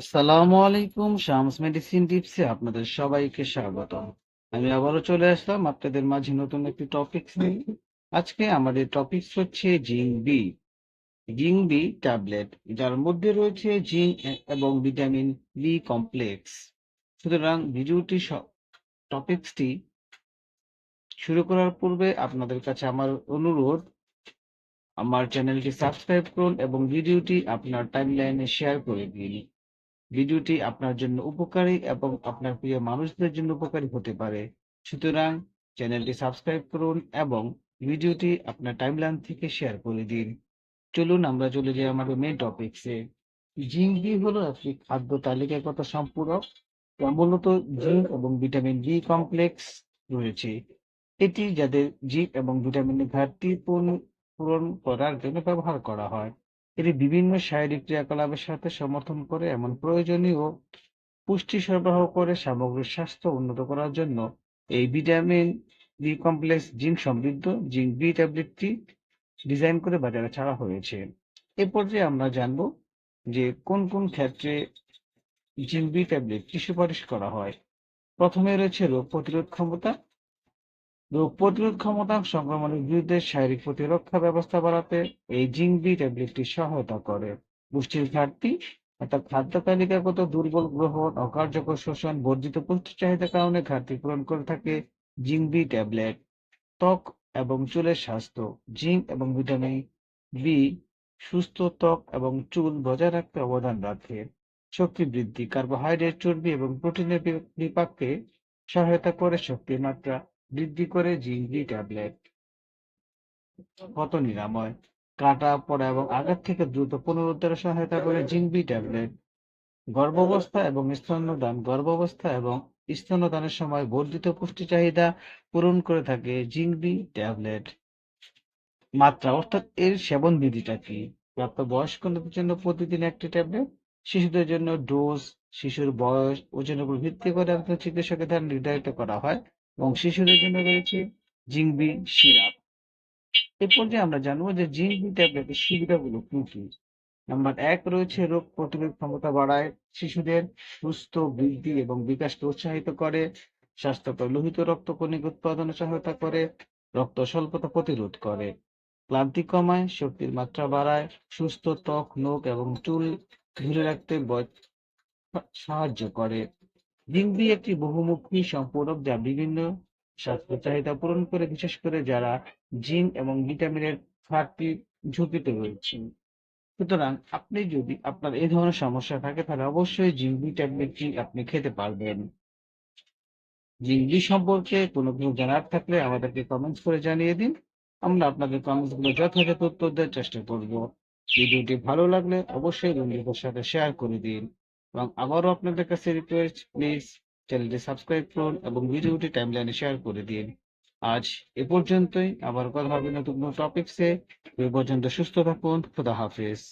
আসসালামু আলাইকুম, শামস মেডিসিন টিপসে আপনাদের সবাইকে স্বাগত আমি আবারও চলে আসলাম আপনাদের মাঝে নতুন একটি টপিক নিয়ে। আজকে আমাদের টপিক হচ্ছে zinc B. Zinc B tablet, যার মধ্যে রয়েছে জিঙ্ক এবং ভিটামিন বি কমপ্লেক্স সুতরাং ভিডিওটি টপিকসটি শুরু করার পূর্বে আপনাদের কাছে আমার অনুরোধ, আমার চ্যানেলটি সাবস্ক্রাইব করুন এবং ভিডিওটি আপনার টাইমলাইনে শেয়ার করে দিন। ভিডিওটি আপনার জন্য উপকারী এবং আপনার প্রিয় মানুষদের জন্য উপকারী হতে পারে। সুতরাং চ্যানেলটি সাবস্ক্রাইব করুন এবং ভিডিওটি আপনার টাইমলাইন থেকে শেয়ার করে দিন। চলুন আমরা চলে যাই আমাদের মেন টপিকসে জিঙ্ক বি হলো একটি খাদ্য তালিকাগত সম্পূরক মূলত জিঙ্ক এবং ভিটামিন বি কমপ্লেক্স রয়েছে। এটি যাদের জিঙ্ক এবং ভিটামিনের ঘাটতি পূরণ করার জন্য ব্যবহার করা হয়। এটি বিভিন্ন শারীরিক ক্রিয়াকলাপের সাথে সমর্থন করে এমন প্রয়োজনীয় পুষ্টি সরবরাহ করে সামগ্রিক স্বাস্থ্য উন্নত করার জন্য। এই ভিটামিন বি কমপ্লেক্স জিঙ্ক সমৃদ্ধ জিঙ্ক বি ট্যাবলেটটি ডিজাইন করে বাজারে ছাড়া হয়েছে। এ পর্যায়ে আমরা জানব যে কোন কোন ক্ষেত্রে জিঙ্ক বি ট্যাবলেটটি সুপারিশ করা হয়। প্রথমে রয়েছে রোগ প্রতিরোধ ক্ষমতা রোগ প্রতিরোধ ক্ষমতা সংক্রমণের বিরুদ্ধে শারীরিক প্রতিরক্ষা ব্যবস্থা বাড়াতে এই জিঙ্ক বি ট্যাবলেটটি সহায়তা করে। পুষ্টির ঘাটতি অর্থাৎ খাদ্য তালিকাগত দুর্বল গ্রহণ অকার্যকর শোষণ বর্ধিত পুষ্টি চাহিদার কারণে ঘাটতি পূরণ করে থাকে জিঙ্ক বি ট্যাবলেট। ত্বক এবং চুলের স্বাস্থ্য, জিঙ্ক এবং ভিটামিন বি সুস্থ ত্বক এবং চুল বজায় রাখতে অবদান রাখে। শক্তি বৃদ্ধি, কার্বোহাইড্রেট চর্বি এবং প্রোটিনের বিপাককে সহায়তা করে শক্তির মাত্রা। বৃদ্ধি করে জিঙ্ক বি ট্যাবলেট ক্ষত নিরাময় কাটা পড়া এবং আঘাত থেকে দ্রুত পুনরুদ্ধারে সহায়তা করে জিঙ্ক বি ট্যাবলেট। গর্ভাবস্থা এবং স্তন্যদান গর্ভাবস্থা এবং স্তন্যদানের সময় বর্ধিত পুষ্টি চাহিদা পূরণ করে থাকে জিঙ্ক বি ট্যাবলেট। মাত্রা অর্থাৎ এর সেবন বিধিটা কি? প্রাপ্ত বয়স্কদের জন্য প্রতিদিন একটি ট্যাবলেট শিশুদের জন্য ডোজ শিশুর বয়স ওজনের উপর ভিত্তি করে একজন চিকিৎসকের দ্বারা নির্ধারিত করা হয়। এবং শিশুদের জন্য রয়েছে জিঙ্ক বি সিরাপ। এ পর্যায়ে আমরা জানব যে জিঙ্ক বি ট্যাবলেটের সুবিধাগুলো কি কি। নাম্বার এক রয়েছে, রোগ প্রতিরোধ ক্ষমতা বাড়ায়, শিশুদের সুস্থ বৃদ্ধি এবং বিকাশকে উৎসাহিত করে, স্বাস্থ্যকর লোহিত রক্ত কণিক উৎপাদনে সহায়তা করে, রক্ত স্বল্পতা প্রতিরোধ করে, ক্লান্তি কমায়, শক্তির মাত্রা বাড়ায়, সুস্থ ত্বক, নখ এবং চুল ধরে রাখতে সাহায্য করে। জিঙ্কবি একটি বহুমুখী সম্পূরক যা বিভিন্ন স্বাস্থ্য চাহিদা পূরণ করে, বিশেষ করে যারা জিঙ্ক এবং ভিটামিনের ঘাটতি ঝুঁকিতে রয়েছেন। সুতরাং আপনি যদি আপনার এই ধরনের সমস্যা থাকে, তাহলে অবশ্যই জিঙ্কবি ট্যাবলেটটি আপনি খেতে পারবেন। জিঙ্কবি সম্পর্কে কোনো কিছু জানার থাকলে আমাদেরকে কমেন্টস করে জানিয়ে দিন। আমরা আপনাদের কমেন্টসগুলো যথাযথ উত্তর দেওয়ার চেষ্টা করব। ভিডিওটি ভালো লাগলে অবশ্যই বন্ধুদের সাথে শেয়ার করে দিন। এবং আবারও আপনাদের কাছে রিকোয়েস্ট প্লিজ চ্যানেলটি সাবস্ক্রাইব করুন এবং ভিডিওটি টাইমলাইনে শেয়ার করে দিন। আজ এ পর্যন্তই। আবার কথা হবে নতুন কোনো টপিকসে এ পর্যন্ত সুস্থ থাকুন। খুদা হাফেজ।